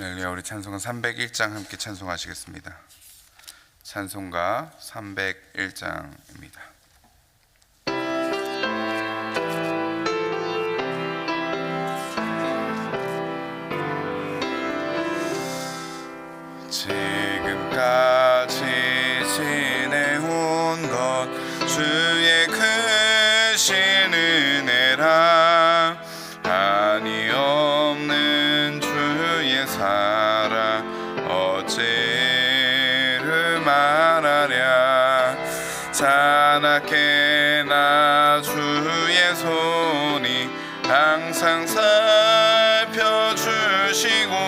할렐루야 우리 찬송가 301장 함께 찬송하시겠습니다. 찬송가 301장입니다. 지 살펴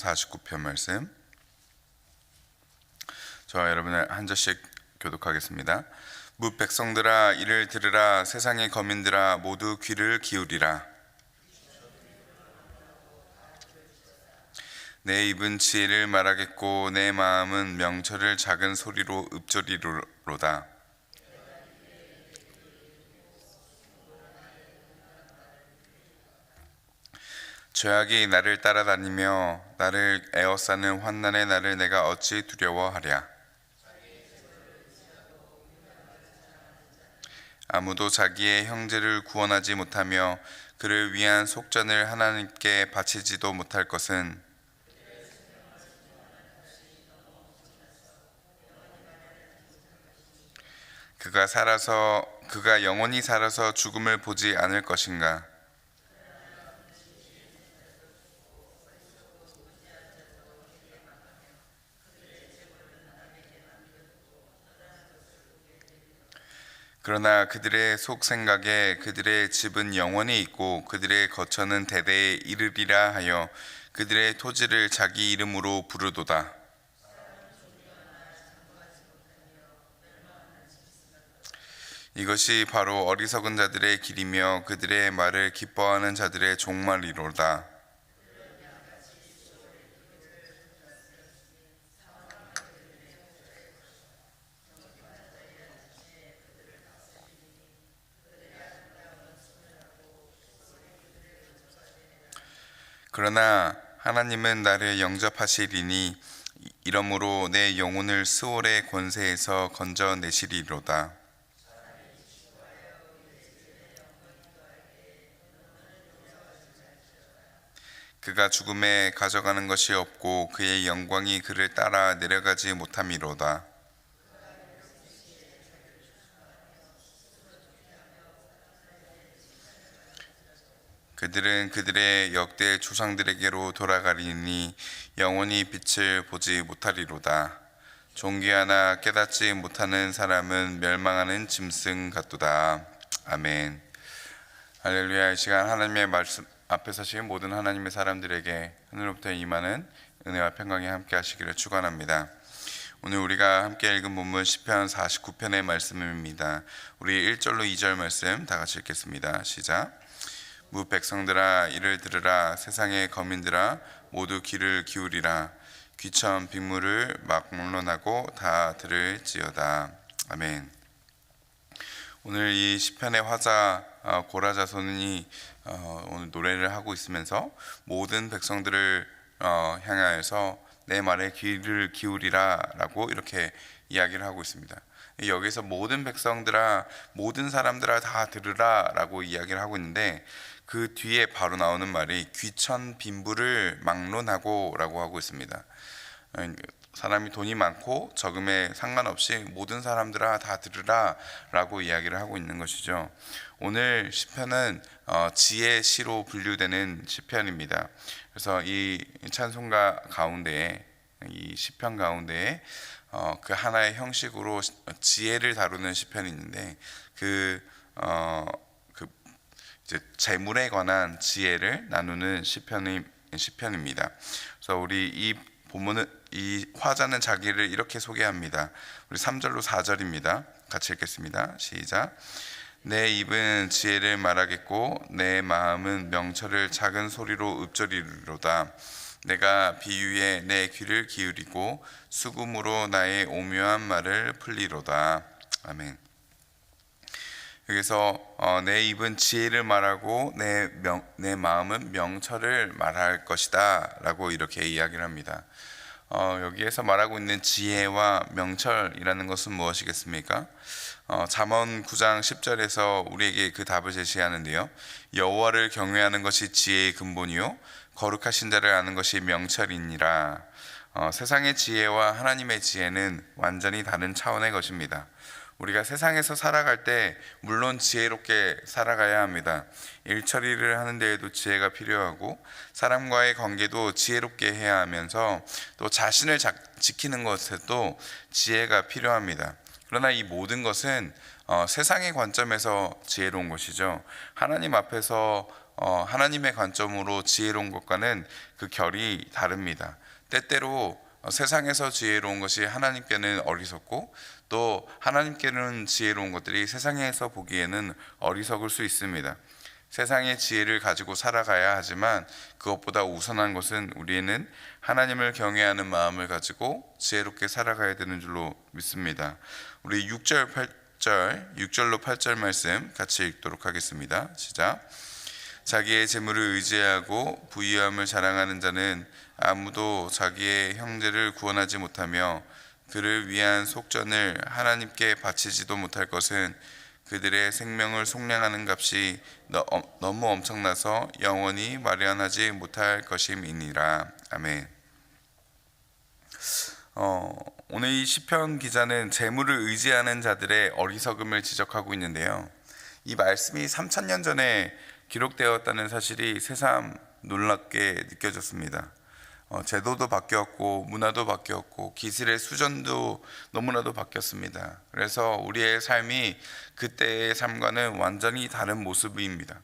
49편 말씀. 저와 여러분을 한 절씩 교독하겠습니다. 무 백성들아 이를 들으라 세상의 거민들아 모두 귀를 기울이라 내 입은 지혜를 말하겠고 내 마음은 명철을 작은 소리로 읊조리로다 죄악이 나를 따라다니며 나를 에워싸는 환난의 날을 내가 어찌 두려워하랴? 아무도 자기의 형제를 구원하지 못하며 그를 위한 속전을 하나님께 바치지도 못할 것은 그가 살아서 그가 영원히 살아서 죽음을 보지 않을 것인가 그러나 그들의 속 생각에 그들의 집은 영원히 있고 그들의 거처는 대대에 이르리라 하여 그들의 토지를 자기 이름으로 부르도다. 이것이 바로 어리석은 자들의 길이며 그들의 말을 기뻐하는 자들의 종말이로다. 그러나 하나님은 나를 영접하시리니 이러므로 내 영혼을 스올의 권세에서 건져내시리로다. 그가 죽음에 가져가는 것이 없고 그의 영광이 그를 따라 내려가지 못함이로다. 그들은 그들의 역대 조상들에게로 돌아가리니 영원히 빛을 보지 못하리로다. 존귀하나 깨닫지 못하는 사람은 멸망하는 짐승 같도다. 아멘. 할렐루야. 이 시간 하나님의 말씀 앞에 서신 모든 하나님의 사람들에게 하늘로부터 임하는 은혜와 평강이 함께 하시기를 축원합니다. 오늘 우리가 함께 읽은 본문 시편 49편의 말씀입니다. 우리 1절로 2절 말씀 다 같이 읽겠습니다. 시작. 무 백성들아 이를 들으라 세상의 거민들아 모두 귀를 기울이라 귀천 빗물을 막론하고 다 들을지어다 아멘. 오늘 이 시편의 화자 어, 고라 자손이 어, 오늘 노래를 하고 있으면서 모든 백성들을 어, 향하여서 내 말에 귀를 기울이라라고 이렇게 이야기를 하고 있습니다. 여기서 모든 백성들아 모든 사람들아 다 들으라라고 이야기를 하고 있는데 그 뒤에 바로 나오는 말이 귀천 빈부를 막론하고라고 하고 있습니다. 사람이 돈이 많고 적음에 상관없이 모든 사람들아 다 들으라라고 이야기를 하고 있는 것이죠. 오늘 시편은 어, 지혜 시로 분류되는 시편입니다. 그래서 이 찬송가 가운데에 이 시편 가운데에 어, 그 하나의 형식으로 지혜를 다루는 시편이 있는데 그 어, 재물에 관한 지혜를 나누는 시편이 시편입니다. 그래서 우리 이 본문은 이 화자는 자기를 이렇게 소개합니다. 우리 3절로 4절입니다. 같이 읽겠습니다. 시작. 내 입은 지혜를 말하겠고 내 마음은 명철을 작은 소리로 읊조리로다. 내가 비유에 내 귀를 기울이고 수금으로 나의 오묘한 말을 풀리로다. 아멘. 여기서 어, 내 입은 지혜를 말하고 내, 명, 내 마음은 명철을 말할 것이다 라고 이렇게 이야기를 합니다. 어, 여기에서 말하고 있는 지혜와 명철이라는 것은 무엇이겠습니까? 어, 잠언 9장 10절에서 우리에게 그 답을 제시하는데요. 여호와를 경외하는 것이 지혜의 근본이요 거룩하신 자를 아는 것이 명철이니라. 어, 세상의 지혜와 하나님의 지혜는 완전히 다른 차원의 것입니다. 우리가 세상에서 살아갈 때 물론 지혜롭게 살아가야 합니다. 일 처리를 하는 데에도 지혜가 필요하고 사람과의 관계도 지혜롭게 해야 하면서 또 자신을 지키는 것에도 지혜가 필요합니다. 그러나 이 모든 것은 어, 세상의 관점에서 지혜로운 것이죠. 하나님 앞에서 어, 하나님의 관점으로 지혜로운 것과는 그 결이 다릅니다. 때때로 어, 세상에서 지혜로운 것이 하나님께는 어리석고 또 하나님께는 지혜로운 것들이 세상에서 보기에는 어리석을 수 있습니다. 세상의 지혜를 가지고 살아가야 하지만 그것보다 우선한 것은 우리는 하나님을 경외하는 마음을 가지고 지혜롭게 살아가야 되는 줄로 믿습니다. 우리 6절 8절 6절로 8절 말씀 같이 읽도록 하겠습니다. 시작. 자기의 재물을 의지하고 부유함을 자랑하는 자는 아무도 자기의 형제를 구원하지 못하며 그를 위한 속전을 하나님께 바치지도 못할 것은 그들의 생명을 속량하는 값이 너무 엄청나서 영원히 마련하지 못할 것임이니라. 아멘. 어, 오늘 이 시편 기자는 재물을 의지하는 자들의 어리석음을 지적하고 있는데요. 이 말씀이 3천년 전에 기록되었다는 사실이 새삼 놀랍게 느껴졌습니다. 어, 제도도 바뀌었고 문화도 바뀌었고 기술의 수준도 너무나도 바뀌었습니다. 그래서 우리의 삶이 그때의 삶과는 완전히 다른 모습입니다.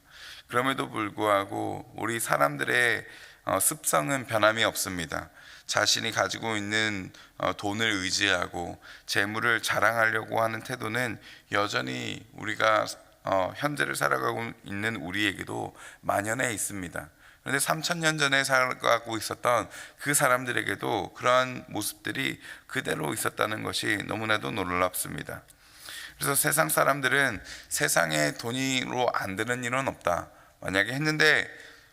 그럼에도 불구하고 우리 사람들의 어, 습성은 변함이 없습니다. 자신이 가지고 있는 어, 돈을 의지하고 재물을 자랑하려고 하는 태도는 여전히 우리가 어, 현재를 살아가고 있는 우리에게도 만연해 있습니다. 그런데 3천 년 전에 살아가고 있었던 그 사람들에게도 그러한 모습들이 그대로 있었다는 것이 너무나도 놀랍습니다. 그래서 세상 사람들은 세상에 돈으로 안 되는 일은 없다. 만약에 했는데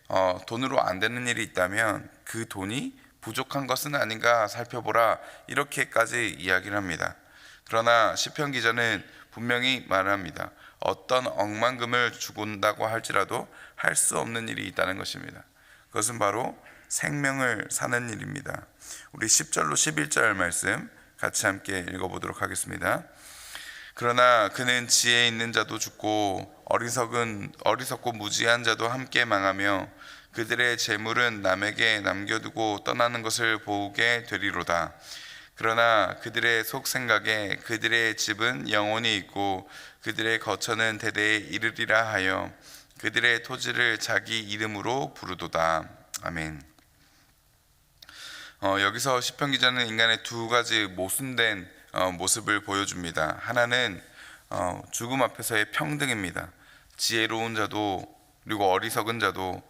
어, 돈으로 안 되는 일이 있다면 그 돈이 부족한 것은 아닌가 살펴보라 이렇게까지 이야기를 합니다. 그러나 시편 기자는 분명히 말합니다. 어떤 억만금을 주곤다고 할지라도 할 수 없는 일이 있다는 것입니다. 그것은 바로 생명을 사는 일입니다. 우리 10절로 11절 말씀 같이 함께 읽어보도록 하겠습니다. 그러나 그는 지혜 있는 자도 죽고 어리석은 어리석고 무지한 자도 함께 망하며 그들의 재물은 남에게 남겨두고 떠나는 것을 보게 되리로다. 그러나 그들의 속 생각에 그들의 집은 영원히 있고 그들의 거처는 대대에 이르리라 하여 그들의 토지를 자기 이름으로 부르도다. 아멘. 어, 여기서 시편 기자는 인간의 두 가지 모순된 어, 모습을 보여줍니다. 하나는 어, 죽음 앞에서의 평등입니다. 지혜로운 자도 그리고 어리석은 자도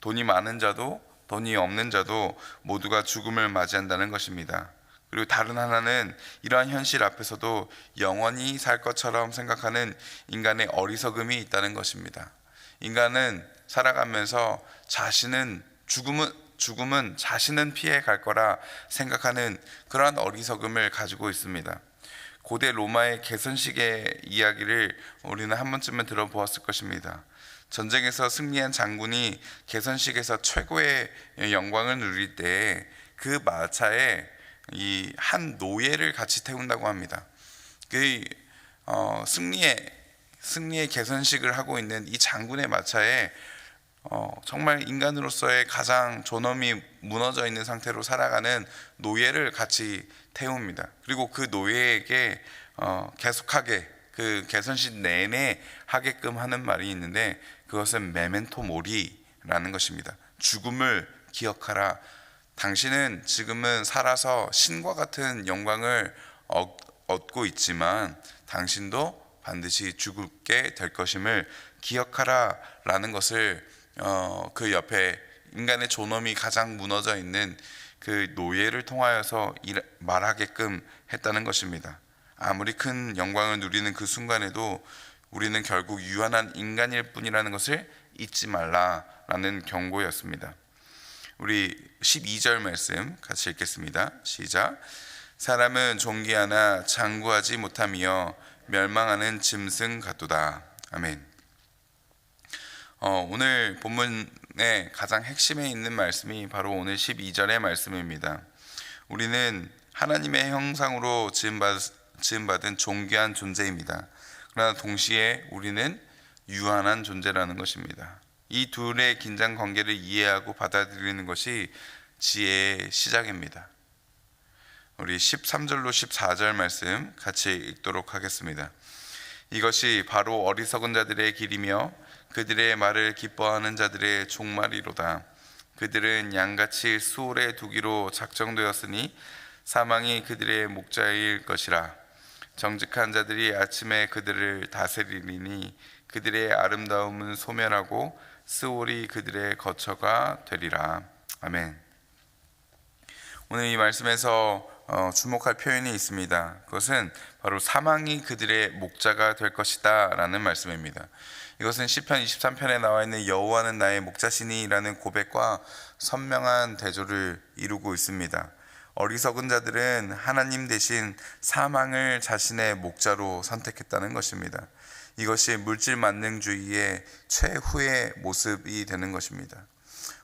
돈이 많은 자도 돈이 없는 자도 모두가 죽음을 맞이한다는 것입니다. 그리고 다른 하나는 이러한 현실 앞에서도 영원히 살 것처럼 생각하는 인간의 어리석음이 있다는 것입니다. 인간은 살아가면서 자신은 죽음은 죽음은 자신은 피해 갈 거라 생각하는 그러한 어리석음을 가지고 있습니다. 고대 로마의 개선식의 이야기를 우리는 한 번쯤은 들어보았을 것입니다. 전쟁에서 승리한 장군이 개선식에서 최고의 영광을 누릴 때그 마차에 이 한 노예를 같이 태운다고 합니다. 그 어, 승리의 승리의 개선식을 하고 있는 이 장군의 마차에 어, 정말 인간으로서의 가장 존엄이 무너져 있는 상태로 살아가는 노예를 같이 태웁니다. 그리고 그 노예에게 어, 계속하게 그 개선식 내내 하게끔 하는 말이 있는데 그것은 메멘토 모리라는 것입니다. 죽음을 기억하라. 당신은 지금은 살아서 신과 같은 영광을 얻- 얻고 있지만 당신도 반드시 죽게 될 것임을 기억하라라는 것을 어, 그 옆에 인간의 존엄이 가장 무너져 있는 그 노예를 통하여서 일- 말하게끔 했다는 것입니다. 아무리 큰 영광을 누리는 그 순간에도 우리는 결국 유한한 인간일 뿐이라는 것을 잊지 말라라는 경고였습니다. 우리 12절 말씀 같이 읽겠습니다. 시작. 사람은 존귀하나 장구하지 못하며 멸망하는 짐승 같도다. 아멘. 어, 오늘 본문의 가장 핵심에 있는 말씀이 바로 오늘 12절의 말씀입니다. 우리는 하나님의 형상으로 지음받, 지음받은 존귀한 존재입니다. 그러나 동시에 우리는 유한한 존재라는 것입니다. 이 둘의 긴장 관계를 이해하고 받아들이는 것이 지혜의 시작입니다. 우리 13절로 14절 말씀 같이 읽도록 하겠습니다. 이것이 바로 어리석은 자들의 길이며 그들의 말을 기뻐하는 자들의 종말이로다. 그들은 양같이 수월에 두기로 작정되었으니 사망이 그들의 목자일 것이라. 정직한 자들이 아침에 그들을 다스리리니 그들의 아름다움은 소멸하고 스올이 그들의 거처가 되리라. 아멘. 오늘 이 말씀에서 어, 주목할 표현이 있습니다. 그것은 바로 사망이 그들의 목자가 될 것이다라는 말씀입니다. 이것은 시편 23편에 나와 있는 여호와는 나의 목자시니라는 고백과 선명한 대조를 이루고 있습니다. 어리석은 자들은 하나님 대신 사망을 자신의 목자로 선택했다는 것입니다. 이것이 물질 만능주의의 최후의 모습이 되는 것입니다.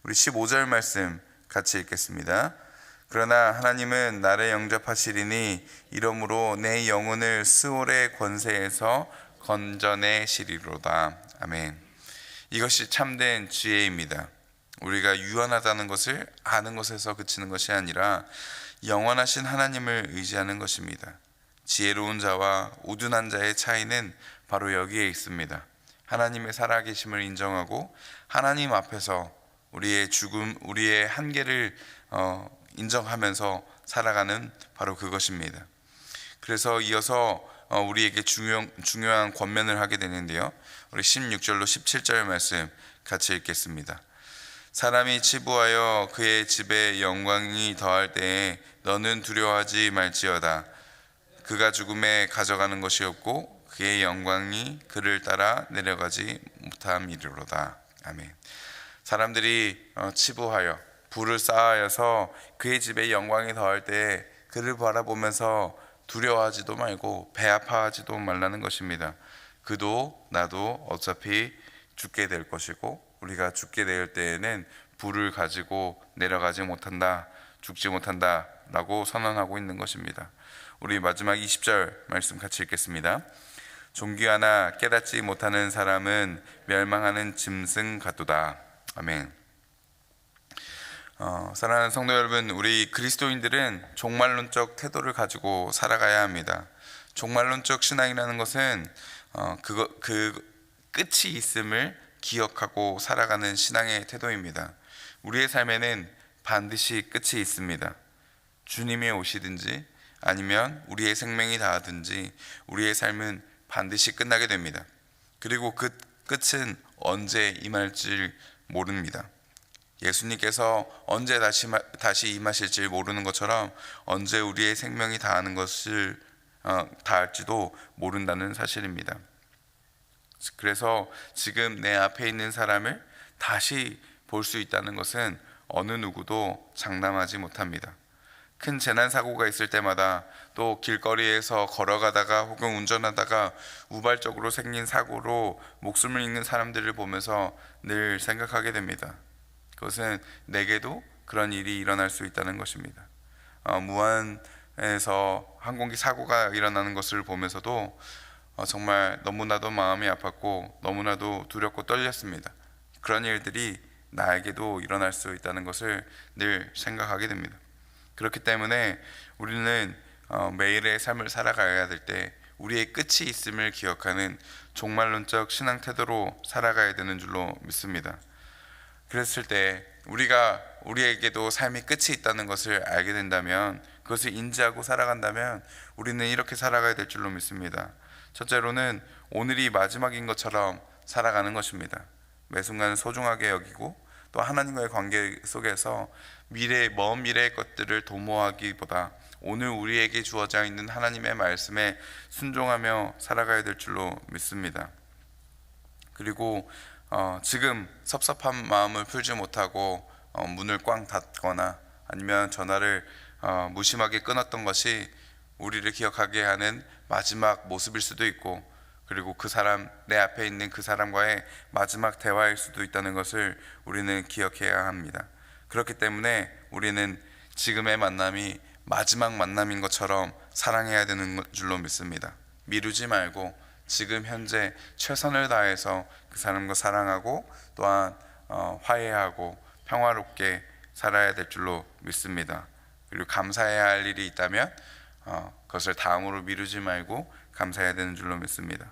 우리 15절 말씀 같이 읽겠습니다. 그러나 하나님은 나를 영접하시리니 이러므로 내 영혼을 스올의 권세에서 건져내시리로다. 아멘. 이것이 참된 지혜입니다. 우리가 유한하다는 것을 아는 것에서 그치는 것이 아니라 영원하신 하나님을 의지하는 것입니다. 지혜로운 자와 우둔한 자의 차이는 바로 여기에 있습니다. 하나님의 살아계심을 인정하고 하나님 앞에서 우리의 죽음, 우리의 한계를 어, 인정하면서 살아가는 바로 그것입니다. 그래서 이어서 어, 우리에게 중요, 중요한 권면을 하게 되는데요. 우리 16절로 17절 말씀 같이 읽겠습니다. 사람이 치부하여 그의 집에 영광이 더할 때에 너는 두려워하지 말지어다. 그가 죽음에 가져가는 것이 없고 그의 영광이 그를 따라 내려가지 못함이로다. 아멘. 사람들이 어, 치부하여 불을 쌓아여서 그의 집에 영광이 더할 때 그를 바라보면서 두려워하지도 말고 배 아파하지도 말라는 것입니다. 그도 나도 어차피 죽게 될 것이고 우리가 죽게 될 때에는 불을 가지고 내려가지 못한다, 죽지 못한다라고 선언하고 있는 것입니다. 우리 마지막 20절 말씀 같이 읽겠습니다. 존귀하나 깨닫지 못하는 사람은 멸망하는 짐승 같도다. 아멘. 어, 사랑하는 성도 여러분, 우리 그리스도인들은 종말론적 태도를 가지고 살아가야 합니다. 종말론적 신앙이라는 것은 어, 그거 그 끝이 있음을 기억하고 살아가는 신앙의 태도입니다. 우리의 삶에는 반드시 끝이 있습니다. 주님이 오시든지 아니면 우리의 생명이 닿든지 우리의 삶은 반드시 끝나게 됩니다. 그리고 그 끝은 언제 임할지 모릅니다. 예수님께서 언제 다시 다시 임하실지 모르는 것처럼 언제 우리의 생명이 다하는 것을 어, 다할지도 모른다는 사실입니다. 그래서 지금 내 앞에 있는 사람을 다시 볼 수 있다는 것은 어느 누구도 장담하지 못합니다. 큰 재난 사고가 있을 때마다 또 길거리에서 걸어가다가 혹은 운전하다가 우발적으로 생긴 사고로 목숨을 잃는 사람들을 보면서 늘 생각하게 됩니다. 그것은 내게도 그런 일이 일어날 수 있다는 것입니다. 어, 무한에서 항공기 사고가 일어나는 것을 보면서도 어, 정말 너무나도 마음이 아팠고 너무나도 두렵고 떨렸습니다. 그런 일들이 나에게도 일어날 수 있다는 것을 늘 생각하게 됩니다. 그렇기 때문에 우리는 어, 매일의 삶을 살아가야 될 때 우리의 끝이 있음을 기억하는 종말론적 신앙 태도로 살아가야 되는 줄로 믿습니다. 그랬을 때 우리가 우리에게도 삶이 끝이 있다는 것을 알게 된다면 그것을 인지하고 살아간다면 우리는 이렇게 살아가야 될 줄로 믿습니다. 첫째로는 오늘이 마지막인 것처럼 살아가는 것입니다. 매 순간 소중하게 여기고 또 하나님과의 관계 속에서 미래 먼 미래의 것들을 도모하기보다 오늘 우리에게 주어져 있는 하나님의 말씀에 순종하며 살아가야 될 줄로 믿습니다. 그리고 어, 지금 섭섭한 마음을 풀지 못하고 어, 문을 꽝 닫거나 아니면 전화를 어, 무심하게 끊었던 것이 우리를 기억하게 하는 마지막 모습일 수도 있고 그리고 그 사람 내 앞에 있는 그 사람과의 마지막 대화일 수도 있다는 것을 우리는 기억해야 합니다. 그렇기 때문에 우리는 지금의 만남이 마지막 만남인 것처럼 사랑해야 되는 줄로 믿습니다. 미루지 말고 지금 현재 최선을 다해서 그 사람과 사랑하고 또한 어, 화해하고 평화롭게 살아야 될 줄로 믿습니다. 그리고 감사해야 할 일이 있다면 어, 그것을 다음으로 미루지 말고 감사해야 되는 줄로 믿습니다.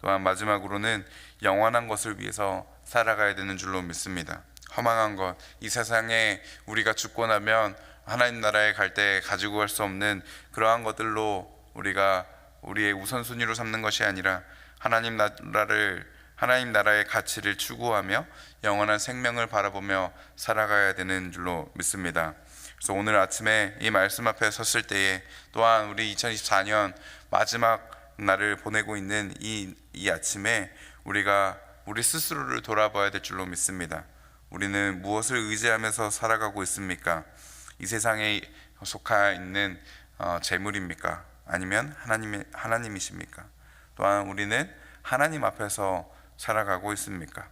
또한 마지막으로는 영원한 것을 위해서 살아가야 되는 줄로 믿습니다. 허망한 것, 이 세상에 우리가 죽고 나면 하나님 나라에 갈 때 가지고 갈 수 없는 그러한 것들로 우리가 우리의 우선순위로 삼는 것이 아니라 하나님 나라를 하나님 나라의 가치를 추구하며 영원한 생명을 바라보며 살아가야 되는 줄로 믿습니다. 그래서 오늘 아침에 이 말씀 앞에 섰을 때에 또한 우리 2024년 마지막 날을 보내고 있는 이, 이 아침에 우리가 우리 스스로를 돌아봐야 될 줄로 믿습니다. 우리는 무엇을 의지하면서 살아가고 있습니까? 이 세상에 속하 있는 어, 재물입니까? 아니면 하나님 하나님이십니까? 또한 우리는 하나님 앞에서 살아가고 있습니까?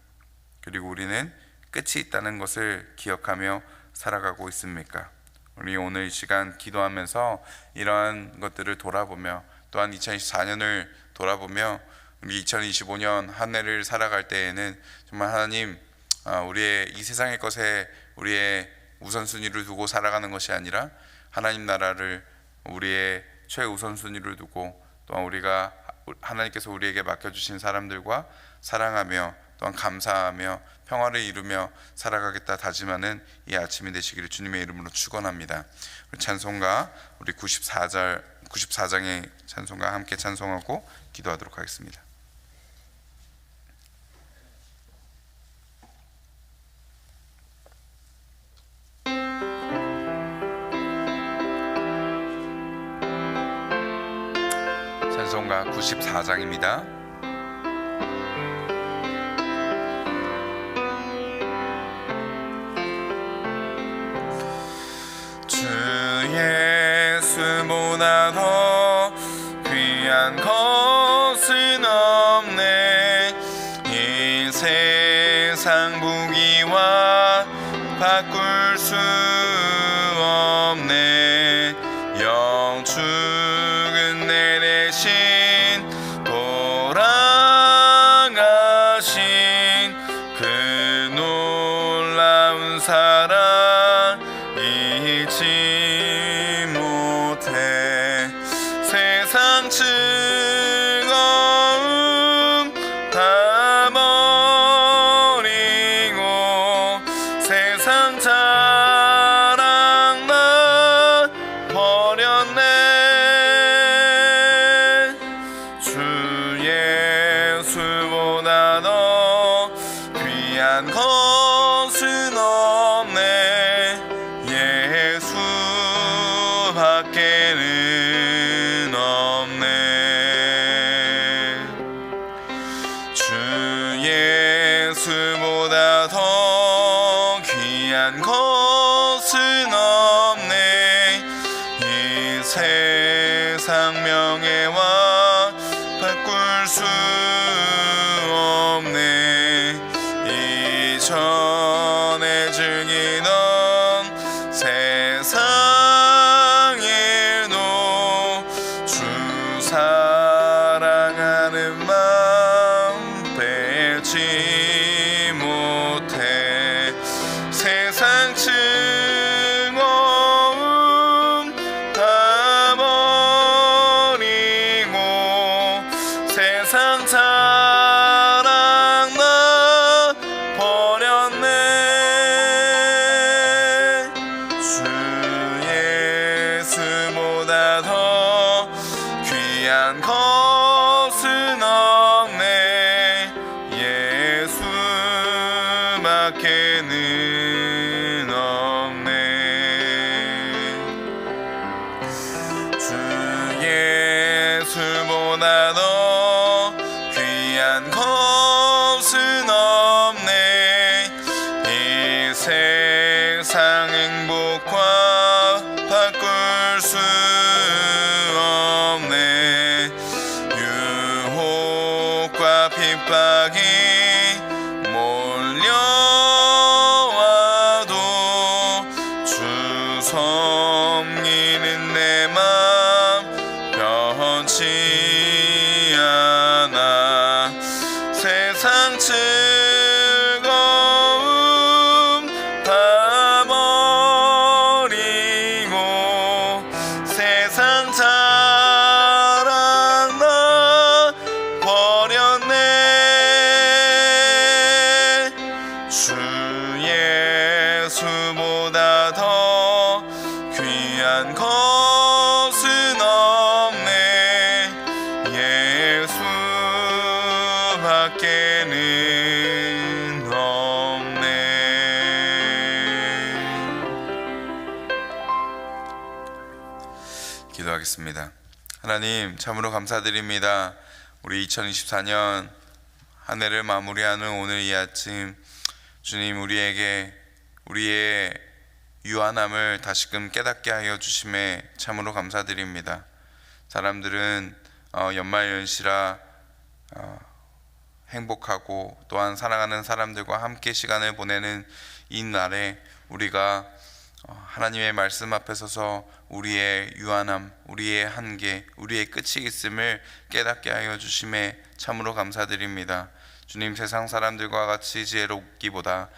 그리고 우리는 끝이 있다는 것을 기억하며 살아가고 있습니까? 우리 오늘 이 시간 기도하면서 이러한 것들을 돌아보며 또한 2024년을 돌아보며 우리 2025년 한 해를 살아갈 때에는 정말 하나님 아, 우리의 이 세상의 것에 우리의 우선순위를 두고 살아가는 것이 아니라 하나님 나라를 우리의 최우선순위를 두고 또한 우리가 하나님께서 우리에게 맡겨주신 사람들과 사랑하며 또한 감사하며 평화를 이루며 살아가겠다 다짐하는 이 아침이 되시기를 주님의 이름으로 축원합니다. 찬송가 우리 94절 94장의 찬송가 함께 찬송하고 기도하도록 하겠습니다. 찬송가 94장입니다. 주 예수보다 더 이세 기도하겠습니다. 하나님 참으로 감사드립니다. 우리 2024년 한 해를 마무리하는 오늘 이 아침 주님 우리에게 우리의 유한함을 다시금 깨닫게 하여 주심에 참으로 감사드립니다. 사람들은 어, 연말 연시라 어, 행복하고 또한 사랑하는 사람들과 함께 시간을 보내는 이 날에 우리가 어, 하나님의 말씀 앞에 서서 우리의 유한함, 우리의 한계, 우리의 끝이 있음을 깨닫게 하여 주심에 참으로 감사드립니다. 주님 세상 사람들과 같이 지혜롭기보다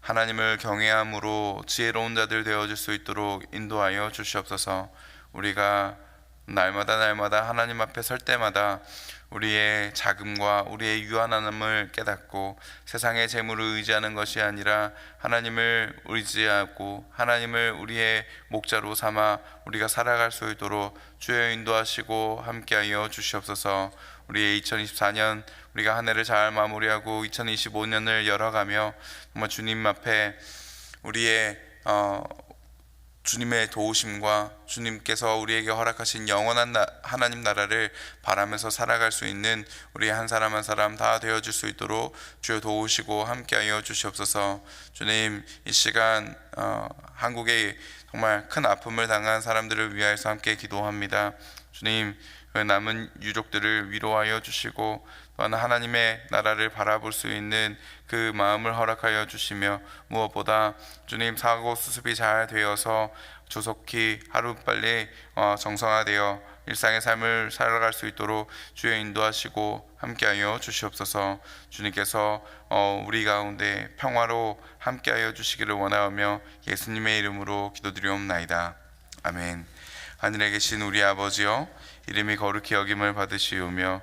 하나님을 경외함으로 지혜로운 자들 되어질 수 있도록 인도하여 주시옵소서. 우리가 날마다 날마다 하나님 앞에 설 때마다 우리의 자금과 우리의 유한함을 깨닫고 세상의 재물을 의지하는 것이 아니라 하나님을 의지하고 하나님을 우리의 목자로 삼아 우리가 살아갈 수 있도록 주여 인도하시고 함께하여 주시옵소서. 우리의 2024년 우리가 한 해를 잘 마무리하고 2025년을 열어가며 정말 주님 앞에 우리의 어, 주님의 도우심과 주님께서 우리에게 허락하신 영원한 나, 하나님 나라를 바라면서 살아갈 수 있는 우리 한 사람 한 사람 다 되어 줄 수 있도록 주여 도우시고 함께하여 주시옵소서. 주님 이 시간 어, 한국에 정말 큰 아픔을 당한 사람들을 위하여서 함께 기도합니다. 주님 그 남은 유족들을 위로하여 주시고 또한 하나님의 나라를 바라볼 수 있는 그 마음을 허락하여 주시며 무엇보다 주님 사고 수습이 잘 되어서 조속히 하루빨리 어, 정상화되어 일상의 삶을 살아갈 수 있도록 주여 인도하시고 함께하여 주시옵소서. 주님께서 어, 우리 가운데 평화로 함께하여 주시기를 원하오며 예수님의 이름으로 기도드리옵나이다. 아멘. 하늘에 계신 우리 아버지여 이름이 거룩히 여김을 받으시오며